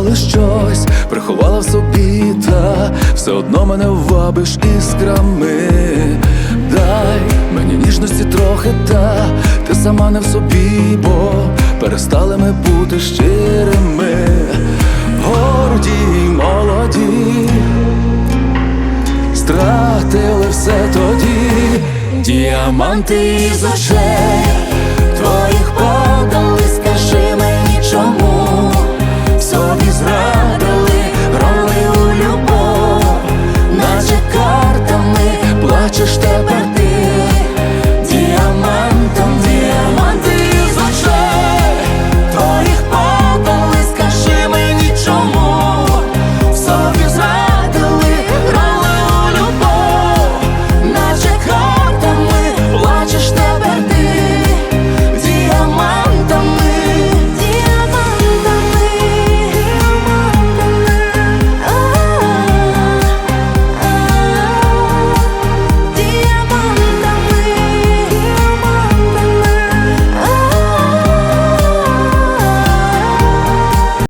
приховували щось, приховала в собі, та все одно мене вабиш іскрами. Дай мені ніжності трохи, та ти сама не в собі, бо перестали ми бути щирими, горді й молоді, стратили все тоді, діаманти із очей грали